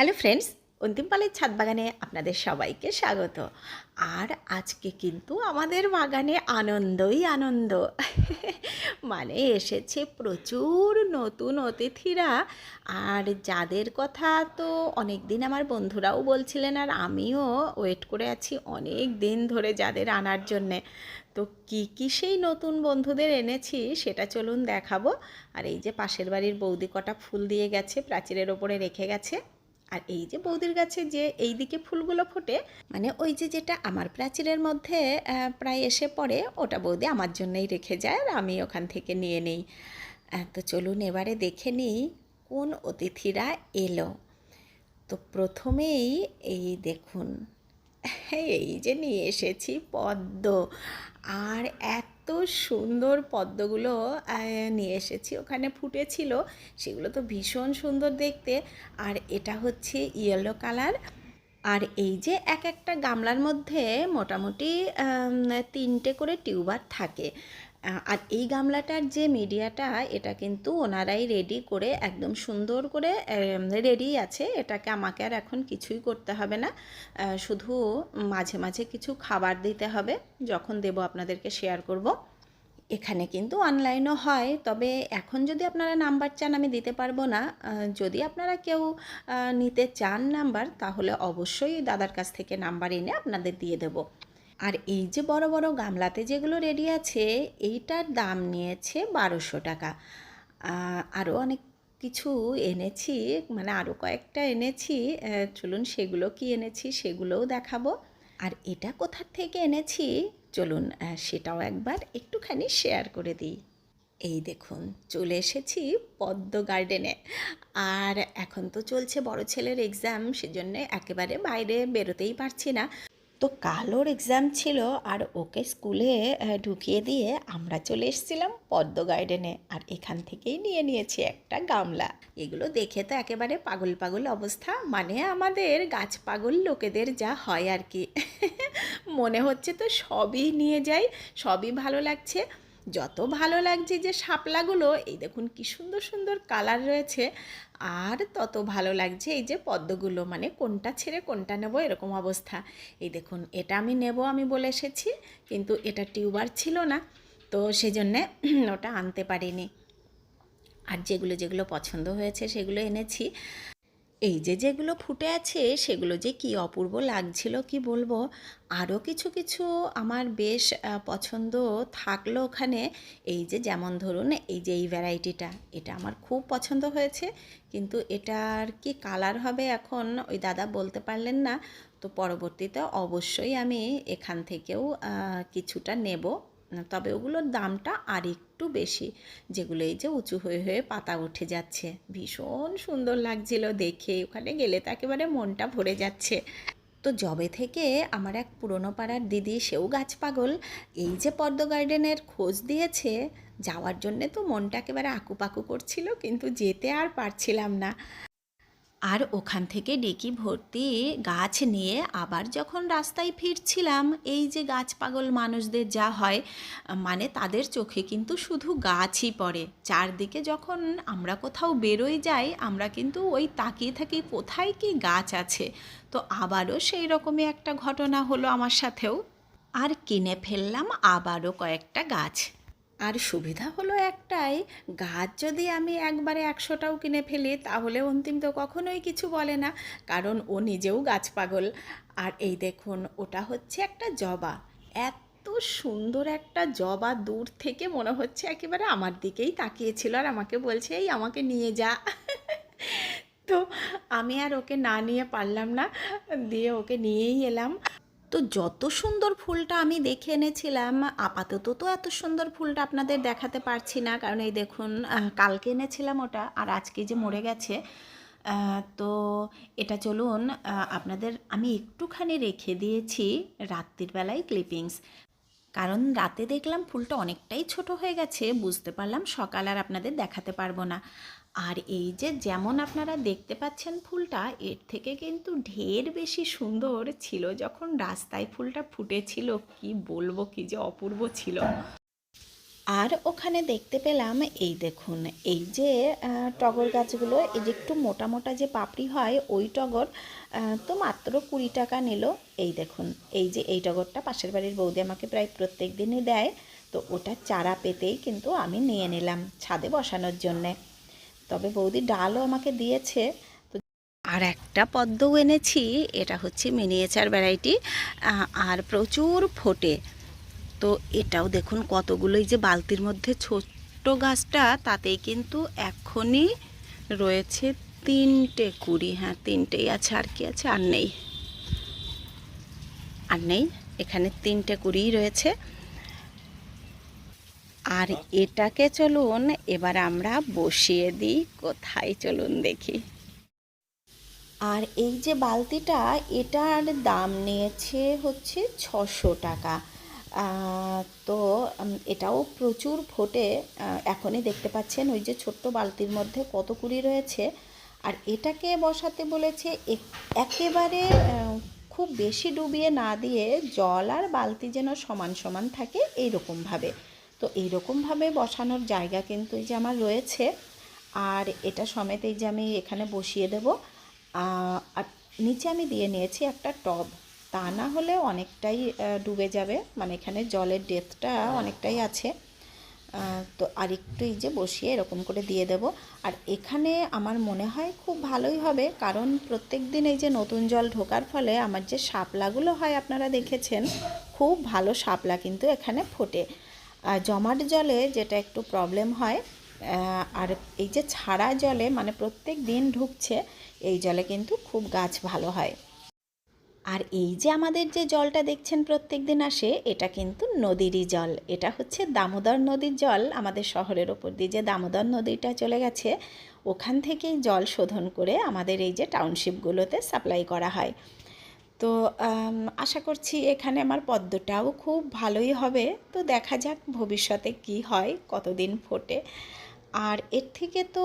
Hello friends, অন্তিম পালের ছাদ বাগানে আপনাদের সবাইকে স্বাগত। আর আজকে কিন্তু আমাদের বাগানে আনন্দই আনন্দ। মানে এসেছে প্রচুর নতুন অতিথিরা। আর যাদের কথা তো অনেক দিন আমার বন্ধুরাও বলছিলেন, আর আমিও ওয়েট করে আছি অনেক দিন ধরে যাদের আনার জন্যে। তো কি কি সেই নতুন বন্ধুদের এনেছি সেটা চলুন দেখাবো। আর এই যে পাশের বাড়ির বৌদি কটা ফুল দিয়ে গেছে, প্রাচীরের ওপরে রেখে গেছে। আর এই যে বৌদির গাছে যে এই দিকে ফুলগুলো ফোটে মানে ওই যে যেটা আমার প্রাচীরের মধ্যে প্রায় এসে পড়ে, ওটা বৌদি আমার জন্যই রেখে যায় আর আমি ওখান থেকে নিয়ে নিই। তো চলুন এবারে দেখে নিই কোন অতিথিরা এলো। তো প্রথমেই এই দেখুন এই যে নিয়ে এসেছি পদ্ম। আর এত সুন্দর পদ্মগুলো নিয়ে এসেছি। ওখানে ফুটেছিল। সেগুলো তো ভীষণ সুন্দর দেখতে। আর এটা হচ্ছে ইয়েলো কালার আর এই যে এক একটা গামলার মধ্যে মোটামুটি তিনটে করে টিউবার থাকে। আর এই গামলাটার যে মিডিয়াটা, এটা কিন্তু ওনারাই রেডি করে একদম সুন্দর করে রেডি আছে। এটাকে আমাকে আর এখন কিছুই করতে হবে না। শুধু মাঝে মাঝে কিছু খাবার দিতে হবে, যখন দেব আপনাদেরকে শেয়ার করব। এখানে কিন্তু অনলাইনও হয়, তবে এখন যদি আপনারা নাম্বার চান, আমি দিতে পারব না। যদি আপনারা কেউ নিতে চান নাম্বার তাহলে অবশ্যই দাদার কাছ থেকে নাম্বার এনে আপনাদের দিয়ে দেব। আর এই যে বড় বড় গামলাতে যেগুলো রেডি আছে, এইটার দাম নিয়েছে বারোশো টাকা। আরও অনেক কিছু এনেছি মানে আরও কয়েকটা এনেছি। চলুন সেগুলো কি এনেছি সেগুলোও দেখাবো। আর এটা কোথার থেকে এনেছি? চলুন সেটাও একবার একটুখানি শেয়ার করে দিই। এই দেখুন, চলে এসেছি পদ্ম গার্ডেনে আর এখন তো চলছে বড় ছেলের এক্সাম সেজন্য একেবারে বাইরে বেরোতেই পারছি না। তো কালোর এক্সাম ছিল আর ওকে স্কুলে ঢুকিয়ে দিয়ে আমরা চলে এসেছিলাম পদ্ম গার্ডেনে আর এখান থেকেই নিয়ে নিয়েছি একটা গামলা। এগুলো দেখে তো একেবারে পাগল পাগল অবস্থা। মানে আমাদের গাছ পাগল লোকেদের যা হয় আর কি। মনে হচ্ছে তো সবই নিয়ে যাই, সবই ভালো লাগছে। যত ভালো লাগছে যে শাপলাগুলো, এই দেখুন কি সুন্দর সুন্দর কালার রয়েছে। আর তত ভালো লাগছে এই যে পদ্মগুলো মানে কোনটা ছেড়ে কোনটা নেব, এরকম অবস্থা। এই দেখুন, এটা আমি নেব আমি বলে এসেছি, কিন্তু এটা টিউবার ছিল না, তো সেজন্যে ওটা আনতে পারিনি। আর যেগুলো যেগুলো পছন্দ হয়েছে সেগুলো এনেছি। এই যে যেগুলো ফুটে আছে, সেগুলো যে কি অপূর্ব লাগছিল কি বলব? আরও কিছু কিছু আমার বেশ পছন্দ থাকল ওখানে। এই যে যেমন ধরুন, এই যে এই ভ্যারাইটিটা এটা আমার খুব পছন্দ হয়েছে। কিন্তু এটার কি কালার হবে এখন, ওই দাদা বলতে পারলেন না। তো পরবর্তীতে অবশ্যই আমি এখান থেকেও কিছুটা নেব। তবে ওগুলোর দামটা আর একটু বেশি, যেগুলো এই যে উঁচু হয়ে হয়ে পাতা উঠে যাচ্ছে। ভীষণ সুন্দর লাগছিল দেখে, ওখানে গেলে তো একেবারে মনটা ভরে যাচ্ছে। তো জবে থেকে আমার এক পুরনো পাড়ার দিদি, সেও গাছ পাগল, এই যে পদ্ম গার্ডেনের খোঁজ দিয়েছে, যাওয়ার জন্যে তো মনটা একেবারে আকুপাকু করছিল, কিন্তু যেতে আর পারছিলাম না। আর ওখান থেকে ডেকি ভর্তি গাছ নিয়ে আবার যখন রাস্তায় ফিরছিলাম, এই যে গাছ পাগল মানুষদের যা হয় মানে তাদের চোখে কিন্তু শুধু গাছই পড়ে। চারদিকে যখন আমরা কোথাও বেরোই যাই, আমরা কিন্তু ওই তাকিয়ে থাকি কোথায় কি গাছ আছে। তো আবারও সেই রকমই একটা ঘটনা হলো আমার সাথেও। আর কিনে ফেললাম আবারও কয়েকটা গাছ। আর সুবিধা হলো একটাই, গাছ যদি আমি একবারে একশোটাও কিনে ফেলি, তাহলে অন্তিম তো কখনোই কিছু বলে না, কারণ ও নিজেও গাছ পাগল। আর এই দেখুন, ওটা হচ্ছে একটা জবা। এত সুন্দর একটা জবা দূর থেকে মনে হচ্ছে একেবারে আমার দিকেই তাকিয়েছিল আর আমাকে বলছে, এই আমাকে নিয়ে যা। তো আমি আর ওকে না নিয়ে পারলাম না, দিয়ে ওকে নিয়েই এলাম। তো যত সুন্দর ফুলটা আমি দেখে এনেছিলাম, আপাতত তো এত সুন্দর ফুলটা আপনাদের দেখাতে পারছি না। কারণ এই দেখুন কালকে এনেছিলাম ওটা আর আজকে যে মরে গেছে তো এটা চলুন আপনাদের আমি একটুখানি রেখে দিয়েছি রাত্রির বেলায় ক্লিপিংস কারণ রাতে দেখলাম ফুলটা অনেকটাই ছোট হয়ে গেছে, বুঝতে পারলাম সকাল আর আপনাদের দেখাতে পারব না। আর এই যে যেমন আপনারা দেখতে পাচ্ছেন ফুলটা, এর থেকে কিন্তু ঢের বেশি সুন্দর ছিল যখন রাস্তায় ফুলটা ফুটেছিল। কি বলব, কি যে অপূর্ব ছিল। আর ওখানে দেখতে পেলাম এই দেখুন, এই যে টগর গাছগুলো, এই যে একটু মোটা মোটা যে পাপড়ি হয়, ওই টগর তো মাত্র কুড়ি টাকা নিল। এই দেখুন, এই যে এই টগরটা পাশের বাড়ির বৌদি আমাকে প্রায় প্রত্যেক দিনই দেয়। তো ওটা চারা পেতেই কিন্তু আমি নিয়ে নিলাম ছাদে বসানোর জন্যে। তবে বৌদি ডালও আমাকে দিয়েছে। আর একটা পদ্মও এনেছি, এটা হচ্ছে মিনিয়েচার ভ্যারাইটি আর প্রচুর ফোটে। তো এটাও দেখুন কতগুলোই যে বালতির মধ্যে ছোট্ট গাছটা, তাতেই কিন্তু এখনই রয়েছে তিনটে কুড়ি হ্যাঁ তিনটেই আছে, আর কি আছে, আর নেই। আর নেই, এখানে তিনটে কুড়িই রয়েছে। আর এটাকে চলুন, এবার আমরা বসিয়ে দিই। কোথায় চলুন দেখি। আর এই যে বালতিটা, এটার দাম নিয়েছে হচ্ছে ছশো টাকা। তো এটাও প্রচুর ফোটে। এখনই দেখতে পাচ্ছেন ওই যে ছোট্ট বালতির মধ্যে কত কুড়ি রয়েছে। আর এটাকে বসাতে বলেছে এক- একেবারে খুব বেশি ডুবিয়ে না দিয়ে জল আর বালতি যেন সমান সমান থাকে এইরকমভাবে। তো এইরকমভাবে বসানোর জায়গা কিন্তু এই যে আমার রয়েছে। আর এটা সমেত এই যে আমি এখানে বসিয়ে দেব। আর নিচে আমি দিয়ে নিয়েছি একটা টব। তা না হলে অনেকটাই ডুবে যাবে। মানে এখানে জলের ডেপথটা অনেকটাই আছে। তো আর একটু এই যে বসিয়ে এরকম করে দিয়ে দেব। আর এখানে আমার মনে হয় খুব ভালোই হবে। কারণ প্রত্যেক দিন এই যে নতুন জল ঢোকার ফলে আমার যে শাপলাগুলো হয় আপনারা দেখেছেন খুব ভালো শাপলা কিন্তু এখানে ফোটে। আর জমাট জলে যেটা একটু প্রবলেম হয় আর এই যে ছাড়া জলে মানে প্রত্যেক দিন ঢুকছে, এই জলে কিন্তু খুব গাছ ভালো হয়। আর এই যে আমাদের যে জলটা দেখছেন প্রত্যেক দিন আসে, এটা কিন্তু নদীরই জল। এটা হচ্ছে দামোদর নদীর জল, আমাদের শহরের ওপর দিয়ে যে দামোদর নদীটা চলে গেছে, ওখান থেকেই জল শোধন করে আমাদের এই যে টাউনশিপগুলোতে সাপ্লাই করা হয়। তো আশা করছি এখানে আমার পদ্মটাও খুব ভালোই হবে। তো দেখা যাক ভবিষ্যতে কি হয়, কতদিন ফোটে। আর এর থেকে তো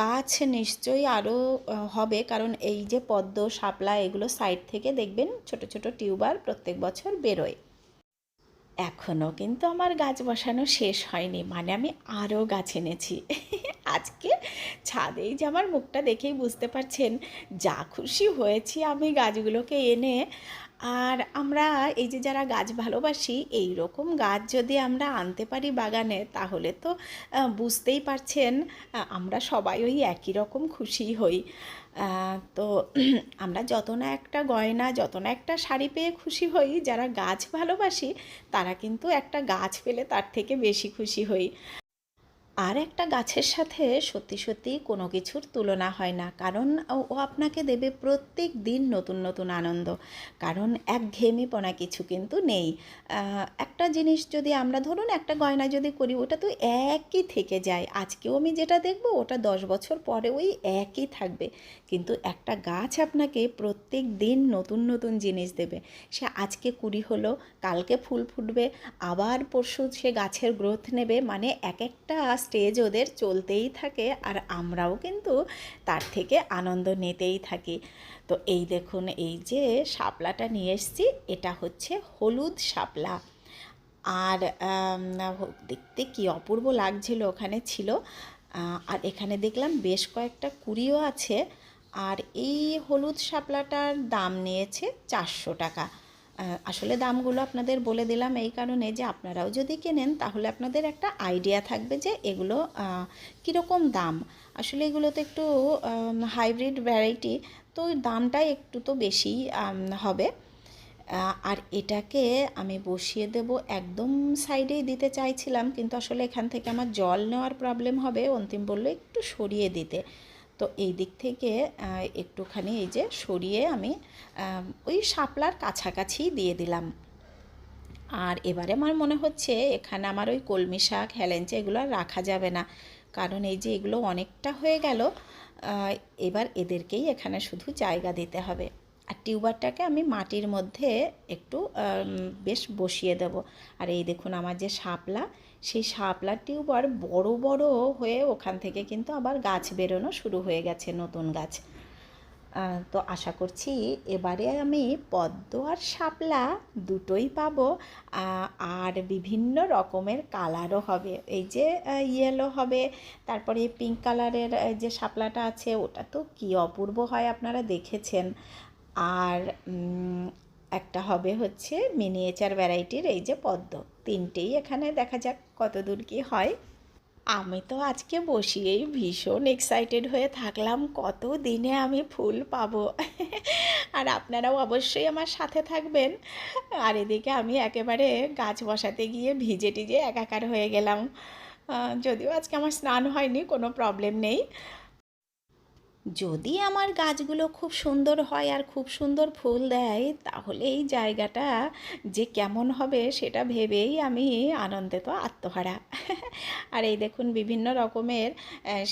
গাছ নিশ্চয়ই আরও হবে। কারণ এই যে পদ্ম, শাপলা, এগুলো সাইড থেকে দেখবেন ছোট ছোট টিউবার প্রত্যেক বছর বেরোয়। এখনও কিন্তু আমার গাছ বসানো শেষ হয়নি। মানে আমি আরও গাছ এনেছি। আজকে ছাদেই যে আমার মুখটা দেখেই বুঝতে পারছেন, যা খুশি হয়েছি আমি গাছগুলোকে এনে। আর আমরা এই যে যারা গাছ ভালোবাসি, এই রকম গাছ যদি আমরা আনতে পারি বাগানে, তাহলে তো বুঝতেই পারছেন আমরা সবাই ওই একই রকম খুশি হই। তো আমরা যত না একটা গয়না, যত না একটা শাড়ি পেয়ে খুশি হই, যারা গাছ ভালোবাসি, তারা কিন্তু একটা গাছ পেলে তার থেকে বেশি খুশি হই। আর একটা গাছের সাথে সত্যি সত্যি কোনো কিছুর তুলনা হয় না, কারণ ও আপনাকে দেবে প্রত্যেক দিন নতুন নতুন আনন্দ, কারণ একঘেয়েমিপনা কিছু কিন্তু নেই। একটা জিনিস যদি আমরা, ধরুন একটা গয়না যদি করি, ওটা তো একই থেকে যায়, আজকেও আমি যেটা দেখব, ওটা দশ বছর পরে ওই একই থাকবে, কিন্তু একটা গাছ আপনাকে প্রত্যেক দিন নতুন নতুন জিনিস দেবে, সে আজকে কুড়ি হলো, কালকে ফুল ফুটবে, আবার পরশু সে গাছের গ্রোথ নেবে মানে এক একটা স্টেজ ওদের চলতেই থাকে আর আমরাও কিন্তু তার থেকে আনন্দ নিতেই থাকি। তো এই দেখুন, এই যে শাপলাটা নিয়ে এসেছি, এটা হচ্ছে হলুদ শাপলা। আর দেখতে কি অপূর্ব লাগছিল ওখানে ছিল। আর এখানে দেখলাম বেশ কয়েকটা কুড়িও আছে। আর এই হলুদ শাপলাটার দাম নিয়েছে চারশো টাকা। আসলে দামগুলো আপনাদের বলে দিলাম এই কারণে যে আপনারাও যদি কেনেন, তাহলে আপনাদের একটা আইডিয়া থাকবে যে এগুলো কীরকম দাম। আসলে এগুলো তো একটু হাইব্রিড ভ্যারাইটি তো দামটা একটু তো বেশি হবে। আর এটাকে আমি বসিয়ে দেব একদম সাইডেই দিতে চাইছিলাম, কিন্তু আসলে এখান থেকে আমার জল নেওয়ার প্রবলেম হবে। অন্তিম বলল একটু সরিয়ে দিতে। তো এই দিক থেকে একটুখানি এই যে সরিয়ে আমি ওই শাপলার কাছাকাছি দিয়ে দিলাম। আর এবারে আমার মনে হচ্ছে এখানে আমার ওই কলমি শাক, হেলেঞ্চা এগুলো আর রাখা যাবে না। কারণ এই যে এগুলো অনেকটা হয়ে গেল এবার এদেরকেই এখানে শুধু জায়গা দিতে হবে। আর টিউবারটাকে আমি মাটির মধ্যে একটু বেশ বসিয়ে দেব। আর এই দেখুন আমার যে শাপলা সেই শাপলার টিউবার বড় বড় হয়ে ওখান থেকে কিন্তু আবার গাছ বেরোনো শুরু হয়ে গেছে, নতুন গাছ। তো আশা করছি এবারে আমি পদ্ম আর শাপলা দুটোই পাবো আর বিভিন্ন রকমের কালারও হবে। এই যে ইয়েলো হবে, তারপরে পিঙ্ক কালারের যে শাপলাটা আছে, ওটা তো কী অপূর্ব হয় আপনারা দেখেছেন। আর একটা হবে হচ্ছে মিনিয়েচার ভ্যারাইটির এই যে পদ্ম। তিনটেই এখানে দেখা যাক কত দূর কী হয়। আমি তো আজকে বসিয়েই ভীষণ এক্সাইটেড হয়ে থাকলাম কত দিনে আমি ফুল পাবো। আর আপনারাও অবশ্যই আমার সাথে থাকবেন। আর এদিকে আমি একেবারে গাছ বসাতে গিয়ে ভিজে টিজে একাকার হয়ে গেলাম। যদিও আজকে আমার স্নান হয়নি, কোনো প্রবলেম নেই। যদি আমার গাছগুলো খুব সুন্দর হয় আর খুব সুন্দর ফুল দেয়, তাহলে এই জায়গাটা যে কেমন হবে সেটা ভেবেই আমি আনন্দে তো আত্মহারা। আর এই দেখুন বিভিন্ন রকমের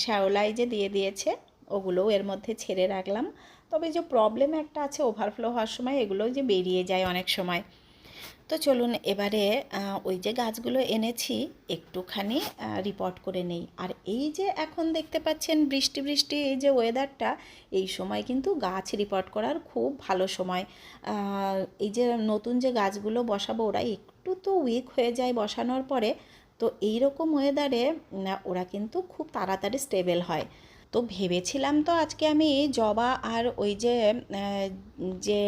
শ্যাওলাই যে দিয়ে দিয়েছে, ওগুলোও এর মধ্যে ছেড়ে রাখলাম। তবে যে প্রবলেম একটা আছে ওভারফ্লো হওয়ার সময় এগুলো যে বেরিয়ে যায় অনেক সময়। তো চলুন এবারে ওই যে গাছগুলো এনেছি, একটুখানি রিপোর্ট করে নেই। আর এই যে এখন দেখতে পাচ্ছেন বৃষ্টি বৃষ্টি, এই যে ওয়েদারটা এই সময় কিন্তু গাছ রিপোর্ট করার খুব ভালো সময়। এই যে নতুন যে গাছগুলো বসাবো, ওরা একটু তো উইক হয়ে যায় বসানোর পরে। তো এই রকম ওয়েদারে ওরা কিন্তু খুব তাড়াতাড়ি স্টেবল হয়। তো ভেবেছিলাম তো আজকে আমি জবা আর ওই যে যে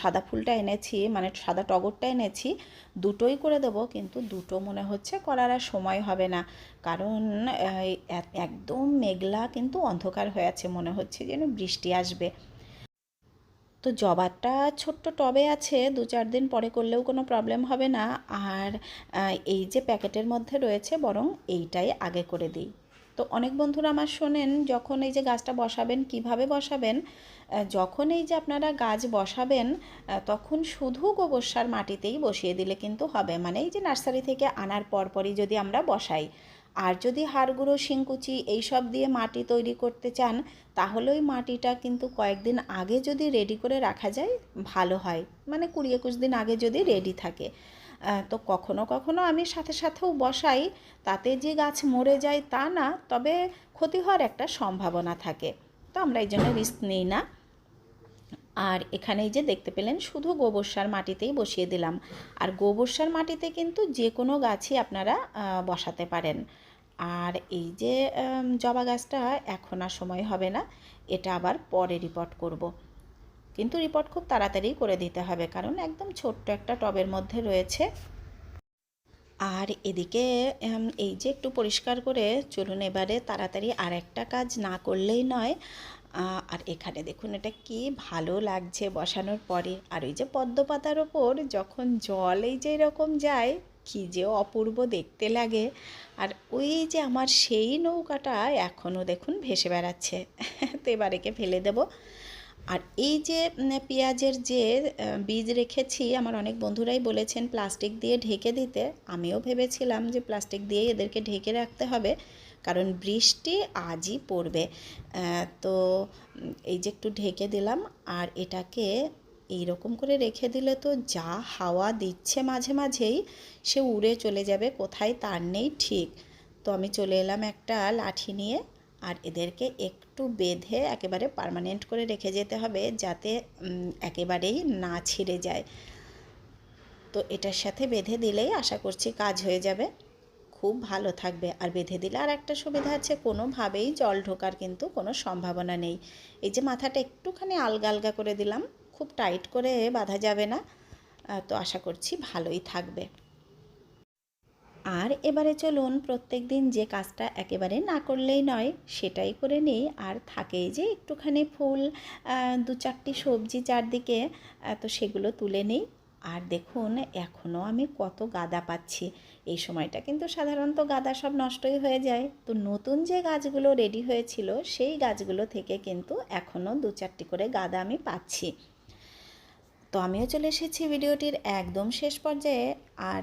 সাদা ফুলটা এনেছি মানে সাদা টগরটা এনেছি, দুটোই করে দেবো, কিন্তু দুটো মনে হচ্ছে করার আর সময় হবে না। কারণ একদম মেঘলা কিন্তু অন্ধকার হয়ে আছে, মনে হচ্ছে যেন বৃষ্টি আসবে। তো জবাটা ছোট্ট টবে আছে, দু চার দিন পরে করলেও কোনো প্রবলেম হবে না। আর এই যে প্যাকেটের মধ্যে রয়েছে, বরং এইটাই আগে করে দিই। তো অনেক বন্ধুরা আমার শোনেন, যখন এই যে গাছটা বসাবেন, কীভাবে বসাবেন? যখন এই যে আপনারা গাছ বসাবেন তখন শুধু গোবর সার মাটিতেই বসিয়ে দিলে কিন্তু হবে। মানে এই যে নার্সারি থেকে আনার পরপরই যদি আমরা বসাই। আর যদি হাড়গুঁড়ো, শিংকুচি এইসব দিয়ে মাটি তৈরি করতে চান, তাহলে ওই মাটিটা কিন্তু কয়েকদিন আগে যদি রেডি করে রাখা যায়, ভালো হয়। মানে কুড়ি একুশ দিন আগে যদি রেডি থাকে। তো কখনো কখনো আমি সাথে সাথেও বসাই, তাতে যে গাছ মরে যায় তা না, তবে ক্ষতি হওয়ার একটা সম্ভাবনা থাকে। তো আমরা এই জন্য রিস্ক নিই না। আর এখানে এই যে দেখতে পেলেন, শুধু গোবর সার মাটিতেই বসিয়ে দিলাম। আর গোবর সার মাটিতে কিন্তু যে কোনো গাছই আপনারা বসাতে পারেন। আর এই যে জবা গাছটা এখন আর সময় হবে না, এটা আবার পরে রিপোর্ট করব। কিন্তু রিপোর্ট খুব তাড়াতাড়ি করে দিতে হবে, কারণ একদম ছোট্ট একটা টবের মধ্যে রয়েছে। আর এদিকে এই যে একটু পরিষ্কার করে চলুন এবারে তাড়াতাড়ি আর একটা কাজ না করলেই নয়। আর এখানে দেখুন এটা কি ভালো লাগছে বসানোর পরে। আর ওই যে পদ্ম পাতার ওপর যখন জল এই যে এরকম যায়, কি যে অপূর্ব দেখতে লাগে। আর ওই যে আমার সেই নৌকাটা এখনও দেখুন ভেসে বেড়াচ্ছে। তো এবার একে ফেলে দেবো। আর এই যে পেঁয়াজের যে বীজ রেখেছি, আমার অনেক বন্ধুরাই বলেছেন প্লাস্টিক দিয়ে ঢেকে দিতে। আমিও ভেবেছিলাম যে প্লাস্টিক দিয়ে এদেরকে ঢেকে রাখতে হবে, কারণ বৃষ্টি আজই পড়বে। তো এই যে একটু ঢেকে দিলাম, আর এটাকে এই রকম করে রেখে দিলে তো যা হাওয়া দিচ্ছে মাঝে মাঝেই, সে উড়ে চলে যাবে, কোথায় তার নেই ঠিক। তো আমি চলে এলাম একটা লাঠি নিয়ে আর এদেরকে একটু বেঁধে একেবারে পার্মানেন্ট করে রেখে যেতে হবে যাতে একেবারেই না ছিঁড়ে যায়। তো এটার সাথে বেঁধে দিলেই আশা করছি কাজ হয়ে যাবে। খুব ভালো থাকবে। আর বেঁধে দিলে আর একটা সুবিধা আছে, কোনোভাবেই জল ঢোকার কিন্তু কোনো সম্ভাবনা নেই। এই যে মাথাটা একটুখানি আলগা আলগা করে দিলাম, খুব টাইট করে বাঁধা যাবে না। তো আশা করছি ভালোই থাকবে। আর এবারে চলুন প্রত্যেক দিন যে কাজটা একেবারে না করলেই নয়, সেটাই করে নিই। আর থাকেই যে একটুখানি ফুল দু চারটি সবজি চারদিকে তো সেগুলো তুলে নিই। আর দেখুন এখনও আমি কত গাদা পাচ্ছি। এই সময়টা কিন্তু সাধারণত গাদা সব নষ্টই হয়ে যায়। তো নতুন যে গাছগুলো রেডি হয়েছিল, সেই গাছগুলো থেকে কিন্তু এখনও দু চারটি করে গাদা আমি পাচ্ছি। তো আমিও চলে এসেছি ভিডিওটির একদম শেষ পর্যায়ে। আর